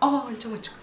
Aa cam açık.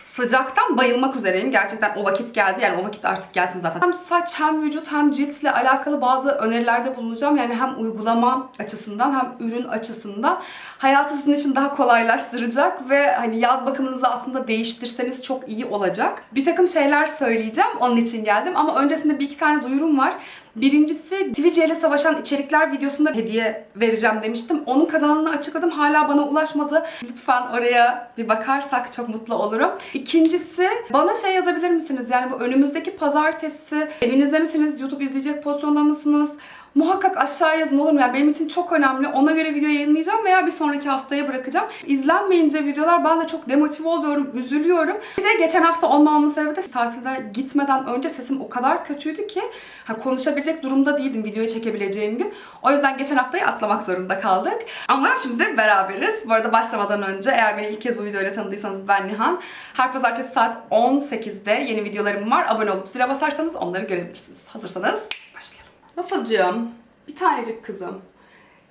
Sıcaktan bayılmak üzereyim. Gerçekten o vakit geldi. Yani o vakit artık gelsin zaten. Hem saç hem vücut hem ciltle alakalı bazı önerilerde bulunacağım. Yani hem uygulama açısından hem ürün açısından hayatı sizin için daha kolaylaştıracak ve hani yaz bakımınızı aslında değiştirseniz çok iyi olacak. Bir takım şeyler söyleyeceğim. Onun için geldim. Ama öncesinde bir iki tane duyurum var. Birincisi Twitch ile savaşan içerikler videosunda hediye vereceğim demiştim. Onun kazananını açıkladım. Hala bana ulaşmadı. Lütfen oraya bir bakarsak çok mutlu olurum. İkincisi bana şey yazabilir misiniz? Yani bu önümüzdeki pazartesi evinizde misiniz? YouTube izleyecek pozisyonda mısınız? Muhakkak aşağı yazın olur mu? Yani benim için çok önemli. Ona göre video yayınlayacağım veya bir sonraki haftaya bırakacağım. İzlenmeyince videolar ben de çok demotive oluyorum, üzülüyorum. Bir de geçen hafta olmamamın sebebi de tatilde gitmeden önce sesim o kadar kötüydü ki ha, konuşabilecek durumda değildim videoyu çekebileceğim gün. O yüzden geçen haftayı atlamak zorunda kaldık. Ama şimdi beraberiz. Bu arada başlamadan önce eğer beni ilk kez bu videoyla tanıdıysanız ben Nihan. Her pazartesi saat 18'de yeni videolarım var. Abone olup zile basarsanız onları görebilirsiniz. Hazırsanız Wafflecığım, bir tanecik kızım.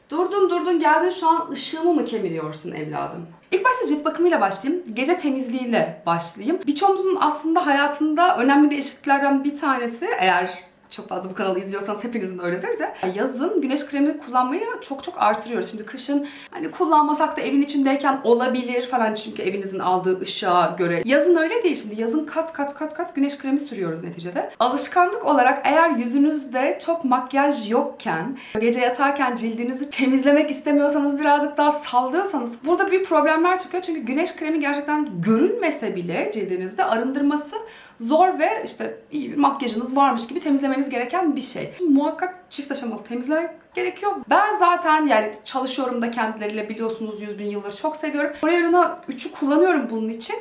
Durdun durdun geldin şu an ışığımı mı kemiriyorsun evladım? İlk başta cilt bakımıyla başlayayım. Gece temizliğiyle başlayayım. Birçoğumuzun aslında hayatında önemli değişikliklerden bir tanesi eğer çok fazla bu kanalı izliyorsanız hepinizin öyledir de yazın güneş kremi kullanmayı çok çok artırıyoruz. Şimdi kışın hani kullanmasak da evin içindeyken olabilir falan çünkü evinizin aldığı ışığa göre. Yazın öyle değil şimdi. Yazın kat kat kat kat güneş kremi sürüyoruz neticede. Alışkanlık olarak eğer yüzünüzde çok makyaj yokken, gece yatarken cildinizi temizlemek istemiyorsanız birazcık daha sallıyorsanız burada büyük problemler çıkıyor. Çünkü güneş kremi gerçekten görünmese bile cildinizde arındırması zor ve işte iyi bir makyajınız varmış gibi temizlemeniz gereken bir şey. Muhakkak çift aşamalı temizlemek gerekiyor. Ben zaten yani çalışıyorum da kendileriyle biliyorsunuz 100 bin yıldır çok seviyorum. L'Oreal'ına 3'ü kullanıyorum bunun için.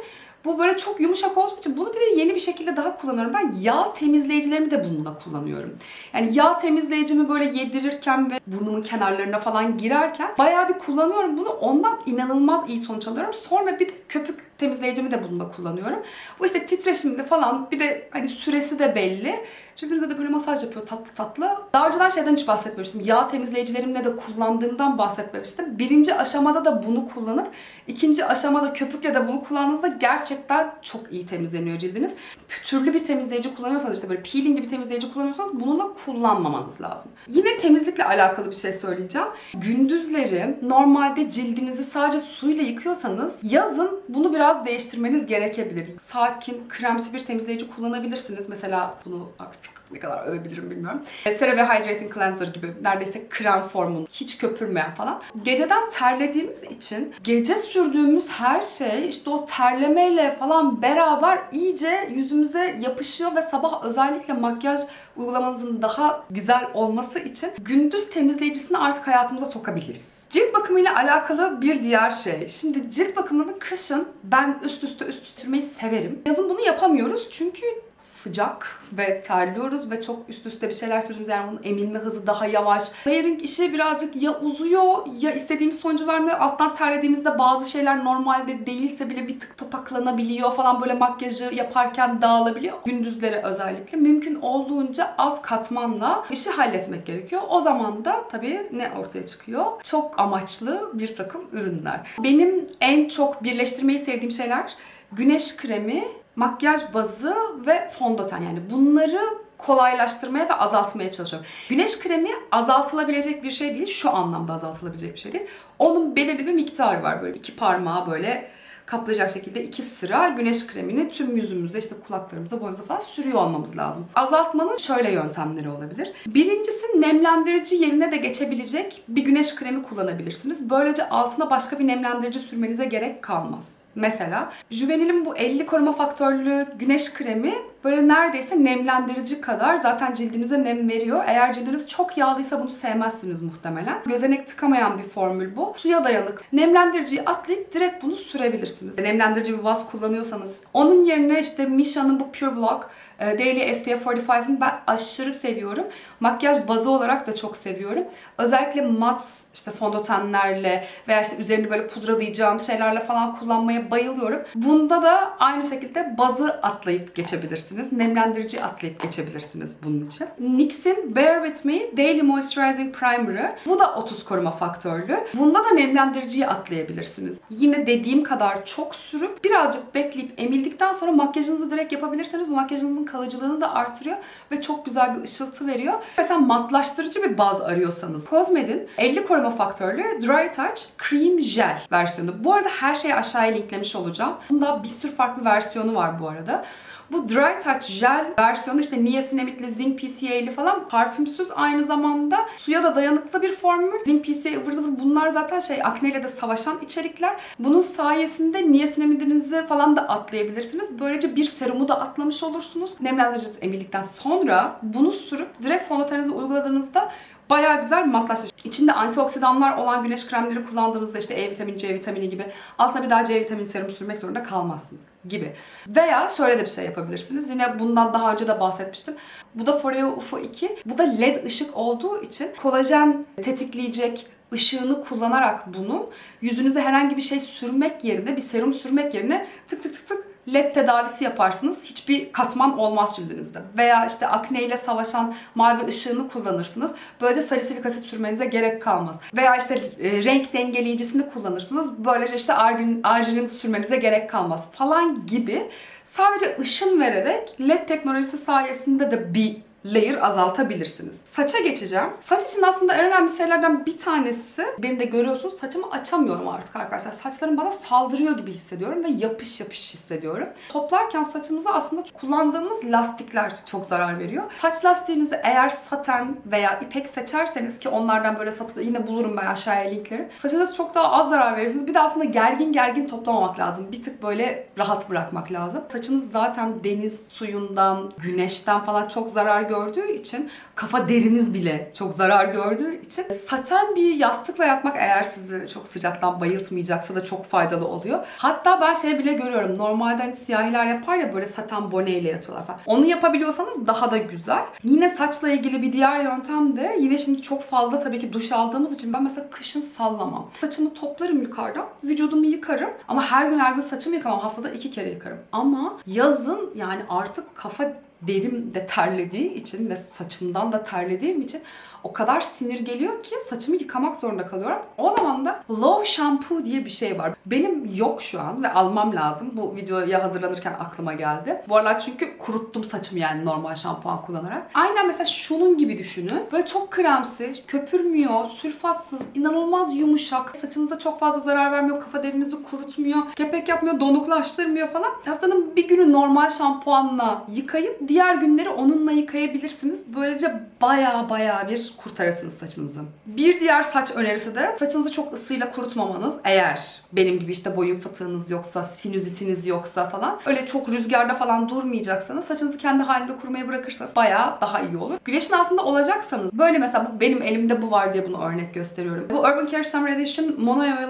Bu böyle çok yumuşak olduğu için bunu bir de yeni bir şekilde daha kullanıyorum. Ben yağ temizleyicilerimi de bununla kullanıyorum. Yani yağ temizleyicimi böyle yedirirken ve burnumun kenarlarına falan girerken bayağı bir kullanıyorum bunu. Ondan inanılmaz iyi sonuç alıyorum. Sonra bir de köpük temizleyicimi de bununla kullanıyorum. Bu işte titreşimli falan bir de hani süresi de belli. Cildinize de böyle masaj yapıyor tatlı tatlı. Daha önceden şeyden hiç bahsetmemiştim. Yağ temizleyicilerimle de kullandığımdan bahsetmemiştim. Birinci aşamada da bunu kullanıp ikinci aşamada köpükle de bunu kullandığınızda gerçekten çok iyi temizleniyor cildiniz. Pütürlü bir temizleyici kullanıyorsanız işte böyle peelingli bir temizleyici kullanıyorsanız bununla kullanmamanız lazım. Yine temizlikle alakalı bir şey söyleyeceğim. Gündüzleri normalde cildinizi sadece suyla yıkıyorsanız yazın bunu biraz değiştirmeniz gerekebilir. Sakin, kremsi bir temizleyici kullanabilirsiniz. Mesela bunu artık ne kadar övebilirim bilmiyorum. CeraVe Hydrating Cleanser gibi neredeyse krem formun, hiç köpürmeyen falan. Geceden terlediğimiz için gece sürdüğümüz her şey işte o terlemeyle falan beraber iyice yüzümüze yapışıyor ve sabah özellikle makyaj uygulamanızın daha güzel olması için gündüz temizleyicisini artık hayatımıza sokabiliriz. Cilt bakımıyla alakalı bir diğer şey. Şimdi cilt bakımını kışın ben üst üste üst üste sürmeyi severim. Yazın bunu yapamıyoruz çünkü sıcak ve terliyoruz ve çok üst üste bir şeyler sürüyoruz. Yani onun emilme hızı daha yavaş. Layering işi birazcık ya uzuyor ya istediğimiz sonucu vermiyor. Alttan terlediğimizde bazı şeyler normalde değilse bile bir tık topaklanabiliyor falan böyle makyajı yaparken dağılabiliyor. Gündüzleri özellikle mümkün olduğunca az katmanla işi halletmek gerekiyor. O zaman da tabii ne ortaya çıkıyor? Çok amaçlı bir takım ürünler. Benim en çok birleştirmeyi sevdiğim şeyler güneş kremi, makyaj bazı ve fondöten yani bunları kolaylaştırmaya ve azaltmaya çalışıyorum. Güneş kremi azaltılabilecek bir şey değil. Şu anlamda azaltılabilecek bir şey değil. Onun belirli bir miktarı var böyle iki parmağı böyle kaplayacak şekilde iki sıra güneş kremini tüm yüzümüze işte kulaklarımıza boyumuza falan sürüyor olmamız lazım. Azaltmanın şöyle yöntemleri olabilir. Birincisi nemlendirici yerine de geçebilecek bir güneş kremi kullanabilirsiniz. Böylece altına başka bir nemlendirici sürmenize gerek kalmaz. Mesela Juvenil'in bu 50 koruma faktörlü güneş kremi böyle neredeyse nemlendirici kadar zaten cildinize nem veriyor. Eğer cildiniz çok yağlıysa bunu sevmezsiniz muhtemelen. Gözenek tıkamayan bir formül bu. Suya dayanık. Nemlendiriciyi atlayıp direkt bunu sürebilirsiniz. Nemlendirici bir baz kullanıyorsanız. Onun yerine işte Misha'nın bu Pure Block e, Daily SPF 45'ın ben aşırı seviyorum. Makyaj bazı olarak da çok seviyorum. Özellikle mat işte fondötenlerle veya işte üzerini böyle pudralayacağım şeylerle falan kullanmaya bayılıyorum. Bunda da aynı şekilde bazı atlayıp geçebilirsiniz. Atlayabilirsiniz. Nemlendirici atlayıp geçebilirsiniz bunun için. NYX'in Bear With Me Daily Moisturizing Primer'ı. Bu da 30 koruma faktörlü. Bunda da nemlendiriciyi atlayabilirsiniz. Yine dediğim kadar çok sürüp birazcık bekleyip emildikten sonra makyajınızı direkt yapabilirsiniz. Bu makyajınızın kalıcılığını da artırıyor ve çok güzel bir ışıltı veriyor. Mesela matlaştırıcı bir baz arıyorsanız Cosmed'in 50 koruma faktörlü Dry Touch Cream Gel versiyonu. Bu arada her şeyi aşağıya linklemiş olacağım. Bunda bir sürü farklı versiyonu var bu arada. Bu Dry Touch Gel versiyonu işte niacinamidli, zinc PCA'li falan parfümsüz aynı zamanda suya da dayanıklı bir formül. Zinc PCA ıvır zıvır bunlar zaten şey akneyle de savaşan içerikler. Bunun sayesinde niacinamidinizi falan da atlayabilirsiniz. Böylece bir serumu da atlamış olursunuz. Nemlendiriciniz emildikten sonra bunu sürüp direkt fondöteninize uyguladığınızda Bayağı güzel matlaşmış. İçinde antioksidanlar olan güneş kremleri kullandığınızda işte E vitamini, C vitamini gibi altına bir daha C vitamini serum sürmek zorunda kalmazsınız gibi. Veya şöyle de bir şey yapabilirsiniz. Yine bundan daha önce de bahsetmiştim. Bu da Foreo UFO 2. Bu da LED ışık olduğu için kolajen tetikleyecek ışığını kullanarak bunu yüzünüze herhangi bir şey sürmek yerine, bir serum sürmek yerine tık tık tık tık led tedavisi yaparsınız. Hiçbir katman olmaz cildinizde. Veya işte akne ile savaşan mavi ışığını kullanırsınız. Böylece salisilik asit sürmenize gerek kalmaz. Veya işte e, renk dengeleyicisini kullanırsınız. Böylece işte argin, arginin sürmenize gerek kalmaz falan gibi. Sadece ışın vererek led teknolojisi sayesinde de bir layer azaltabilirsiniz. Saça geçeceğim. Saç için aslında en önemli şeylerden bir tanesi, beni de görüyorsunuz saçımı açamıyorum artık arkadaşlar. Saçlarım bana saldırıyor gibi hissediyorum ve yapış yapış hissediyorum. Toplarken saçımıza aslında kullandığımız lastikler çok zarar veriyor. Saç lastiğinizi eğer saten veya ipek seçerseniz ki onlardan böyle satılıyor. Yine bulurum ben aşağıya linkleri. Saçınıza çok daha az zarar verirsiniz. Bir de aslında gergin gergin toplamamak lazım. Bir tık böyle rahat bırakmak lazım. Saçınız zaten deniz suyundan, güneşten falan çok zarar gördüğü için kafa deriniz bile çok zarar gördüğü için saten bir yastıkla yatmak eğer sizi çok sıcaktan bayıltmayacaksa da çok faydalı oluyor. Hatta ben şey bile görüyorum. Normalde hani siyahiler yapar ya böyle saten boneyle yatıyorlar falan. Onu yapabiliyorsanız daha da güzel. Yine saçla ilgili bir diğer yöntem de yine şimdi çok fazla tabii ki duş aldığımız için ben mesela kışın sallamam. Saçımı toplarım yukarıdan, vücudumu yıkarım ama her gün her gün saçımı yıkamam. Haftada iki kere yıkarım. Ama yazın yani artık kafa derim de terlediği için ve saçımdan da terlediğim için o kadar sinir geliyor ki saçımı yıkamak zorunda kalıyorum. O zaman da Love Shampoo diye bir şey var. Benim yok şu an ve almam lazım. Bu videoya hazırlanırken aklıma geldi. Bu aralar çünkü kuruttum saçımı yani normal şampuan kullanarak. Aynen mesela şunun gibi düşünün. Böyle çok kremsi, köpürmüyor, sülfatsız, inanılmaz yumuşak. Saçınıza çok fazla zarar vermiyor, kafa derinizi kurutmuyor, kepek yapmıyor, donuklaştırmıyor falan. Haftanın bir günü normal şampuanla yıkayıp diğer günleri onunla yıkayabilirsiniz. Böylece baya baya bir kurtarırsınız saçınızı. Bir diğer saç önerisi de saçınızı çok ısıyla kurutmamanız. Eğer benim gibi işte boyun fıtığınız yoksa, sinüzitiniz yoksa falan öyle çok rüzgarda falan durmayacaksanız saçınızı kendi halinde kurumaya bırakırsanız bayağı daha iyi olur. Güneşin altında olacaksanız böyle mesela bu benim elimde bu var diye bunu örnek gösteriyorum. Bu Urban Care Summer Edition Mono Oil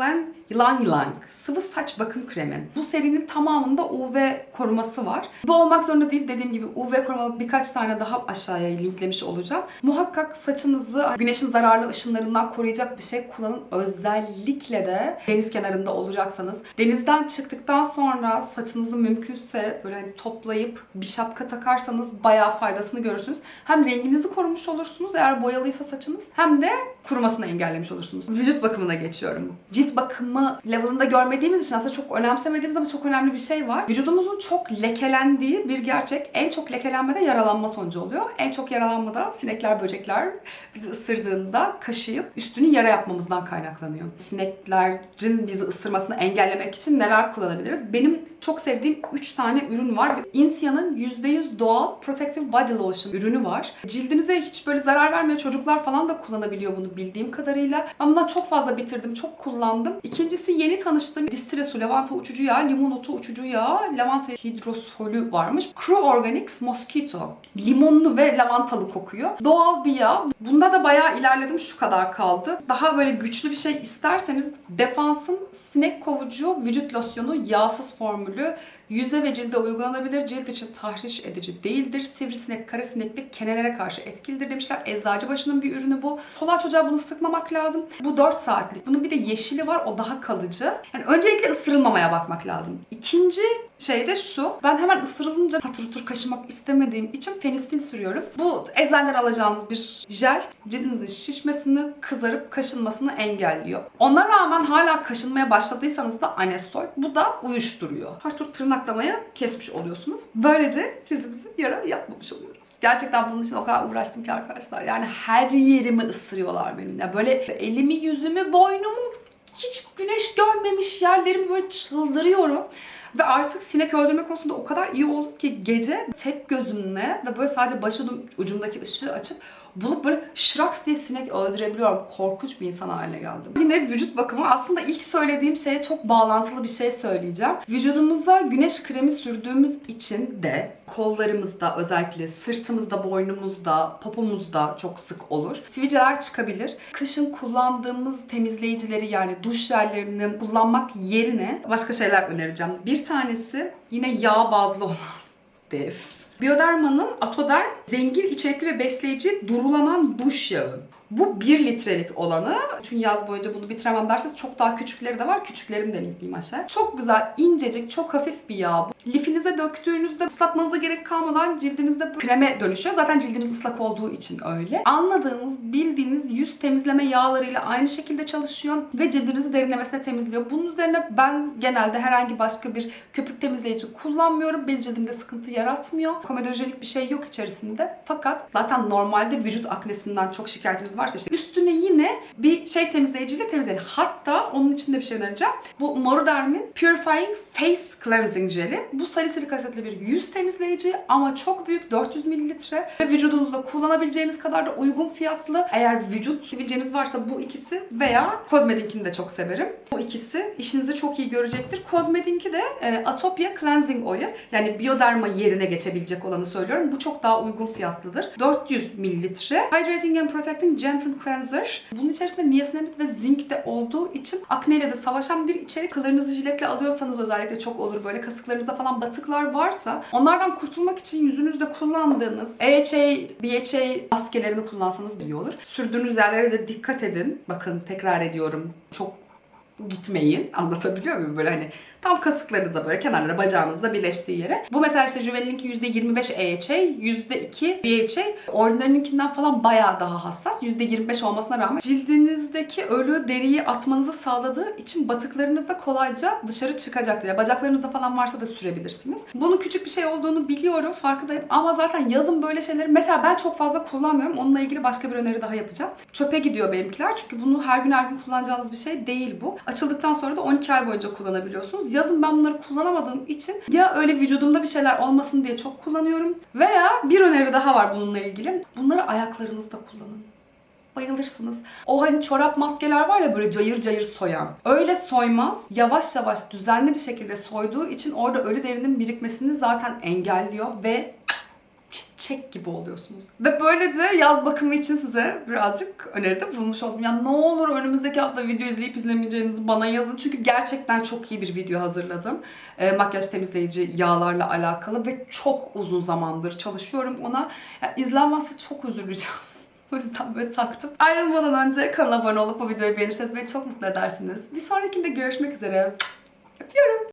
Yılan Yılan sıvı saç bakım kremi. Bu serinin tamamında UV koruması var. Bu olmak zorunda değil dediğim gibi UV korumalı birkaç tane daha aşağıya linklemiş olacağım. Muhakkak saçınızı güneşin zararlı ışınlarından koruyacak bir şey kullanın. Özellikle de deniz kenarında olacaksanız. Denizden çıktıktan sonra saçınızı mümkünse böyle toplayıp bir şapka takarsanız bayağı faydasını görürsünüz. Hem renginizi korumuş olursunuz eğer boyalıysa saçınız hem de kurumasını engellemiş olursunuz. Vücut bakımına geçiyorum. Cilt bakımı level'ında görmediğimiz için aslında çok önemsemediğimiz ama çok önemli bir şey var. Vücudumuzun çok lekelendiği bir gerçek. En çok lekelenmede yaralanma sonucu oluyor. En çok yaralanmada sinekler, böcekler bizi ısırdığında kaşıyıp üstünü yara yapmamızdan kaynaklanıyor. Sineklerin bizi ısırmasını engellemek için neler kullanabiliriz? Benim çok sevdiğim 3 tane ürün var. Insia'nın %100 doğal Protective Body Lotion ürünü var. Cildinize hiç böyle zarar vermiyor. Çocuklar falan da kullanabiliyor bunu bildiğim kadarıyla. Ben bundan çok fazla bitirdim. Çok kullandım. İkincisi yeni tanıştığım Distresu lavanta uçucu yağı, limon otu uçucu yağı, lavanta hidrosolü varmış. Crew Organics Mosquito. Limonlu ve lavantalı kokuyor. Doğal bir yağ. Bunda da bayağı ilerledim. Şu kadar kaldı. Daha böyle güçlü bir şey isterseniz Defans'ın sinek kovucu vücut losyonu yağsız formülü yüze ve cilde uygulanabilir. Cilt için tahriş edici değildir. Sivrisinek, karasinek ve kenelere karşı etkilidir demişler. Eczacıbaşı'nın bir ürünü bu. Çoluğa çocuğa bunu sıkmamak lazım. Bu 4 saatlik. Bunun bir de yeşili var. O daha kalıcı. Yani öncelikle ısırılmamaya bakmak lazım. İkinci şey de şu. Ben hemen ısırılınca hatır hutur kaşımak istemediğim için fenistil sürüyorum. Bu eczaneden alacağınız bir jel cildinizin şişmesini, kızarıp kaşınmasını engelliyor. Ona rağmen hala kaşınmaya başladıysanız da anestol. Bu da uyuşturuyor. Hatır hutur tırnaklamayı kesmiş oluyorsunuz. Böylece cildimizi yara yapmamış oluyoruz. Gerçekten bunun için o kadar uğraştım ki arkadaşlar. Yani her yerimi ısırıyorlar benim. Ya böyle elimi, yüzümü, boynumu hiç güneş görmemiş yerlerimi böyle çıldırıyorum. Ve artık sinek öldürme konusunda o kadar iyi oldum ki gece tek gözümle ve böyle sadece başucum ucumdaki ışığı açıp bulup böyle şraks diye sinek öldürebiliyorum. Korkunç bir insan haline geldim. Yine vücut bakımı aslında ilk söylediğim şeye çok bağlantılı bir şey söyleyeceğim. Vücudumuzda güneş kremi sürdüğümüz için de kollarımızda özellikle sırtımızda, boynumuzda, popomuzda çok sık olur. Sivilceler çıkabilir. Kışın kullandığımız temizleyicileri yani duş jellerini kullanmak yerine başka şeyler önereceğim. Bir tanesi yine yağ bazlı olan Def. Bioderma'nın Atoderm zengin içerikli ve besleyici durulanan duş yağı. Bu 1 litrelik olanı. Tüm yaz boyunca bunu bitiremem derseniz çok daha küçükleri de var. Küçüklerini de linkleyeyim aşağıya. Çok güzel, incecik, çok hafif bir yağ bu. Lifinize döktüğünüzde ıslatmanıza gerek kalmadan cildinizde kreme dönüşüyor. Zaten cildiniz ıslak olduğu için öyle. Anladığınız, bildiğiniz yüz temizleme yağlarıyla aynı şekilde çalışıyor ve cildinizi derinlemesine temizliyor. Bunun üzerine ben genelde herhangi başka bir köpük temizleyici kullanmıyorum. Benim cildimde sıkıntı yaratmıyor. Komedojenik bir şey yok içerisinde. Fakat zaten normalde vücut aknesinden çok şikayetiniz varsa işte üstüne yine bir şey temizleyiciyle temizleyin. Hatta onun için de bir şey önereceğim. Bu Moroderm'in Purifying Face Cleansing Jeli. Bu salisilik asitli bir yüz temizleyici ama çok büyük 400 mililitre ve vücudunuzda kullanabileceğiniz kadar da uygun fiyatlı. Eğer vücut sivilceniz varsa bu ikisi veya Cosmedink'ini de çok severim. Bu ikisi işinizi çok iyi görecektir. Cosmedink'i de e, Atopia Cleansing Oil yani Bioderma yerine geçebilecek olanı söylüyorum. Bu çok daha uygun fiyatlıdır. 400 mililitre. Hydrating and Protecting Gentle Cleanser. Bunun içerisinde niacinamide ve zinc de olduğu için akneyle de savaşan bir içerik. Kıllarınızı jiletle alıyorsanız özellikle çok olur. Böyle kasıklarınızda falan batıklar varsa onlardan kurtulmak için yüzünüzde kullandığınız AHA, BHA maskelerini kullansanız iyi olur. Sürdüğünüz yerlere de dikkat edin. Bakın tekrar ediyorum. Çok gitmeyin. Anlatabiliyor muyum? Böyle hani tam kasıklarınızda böyle kenarlara bacağınızda birleştiği yere. Bu mesela işte Juvenil'inki %25 AHA, %2 BHA. Ordinary'ninkinden falan bayağı daha hassas. %25 olmasına rağmen cildinizdeki ölü deriyi atmanızı sağladığı için batıklarınız da kolayca dışarı çıkacaktır. Yani bacaklarınızda falan varsa da sürebilirsiniz. Bunun küçük bir şey olduğunu biliyorum, farkındayım. Ama zaten yazın böyle şeyleri mesela ben çok fazla kullanmıyorum. Onunla ilgili başka bir öneri daha yapacağım. Çöpe gidiyor benimkiler. Çünkü bunu her gün her gün kullanacağınız bir şey değil bu. Açıldıktan sonra da 12 ay boyunca kullanabiliyorsunuz. Yazın ben bunları kullanamadığım için ya öyle vücudumda bir şeyler olmasın diye çok kullanıyorum veya bir öneri daha var bununla ilgili. Bunları ayaklarınızda kullanın bayılırsınız. O hani çorap maskeler var ya böyle cayır cayır soyan. Öyle soymaz. Yavaş yavaş düzenli bir şekilde soyduğu için orada ölü derinin birikmesini zaten engelliyor ve çiçek gibi oluyorsunuz. Ve böylece yaz bakımı için size birazcık öneride bulmuş oldum. Ya ne olur önümüzdeki hafta video izleyip izlemeyeceğinizi bana yazın. Çünkü gerçekten çok iyi bir video hazırladım. E, makyaj temizleyici yağlarla alakalı ve çok uzun zamandır çalışıyorum ona. Ya, izlenmezse çok üzüleceğim. O yüzden böyle taktım. Ayrılmadan önce kanala abone olup bu videoyu beğenirseniz beni çok mutlu edersiniz. Bir sonrakinde görüşmek üzere. Öpüyorum.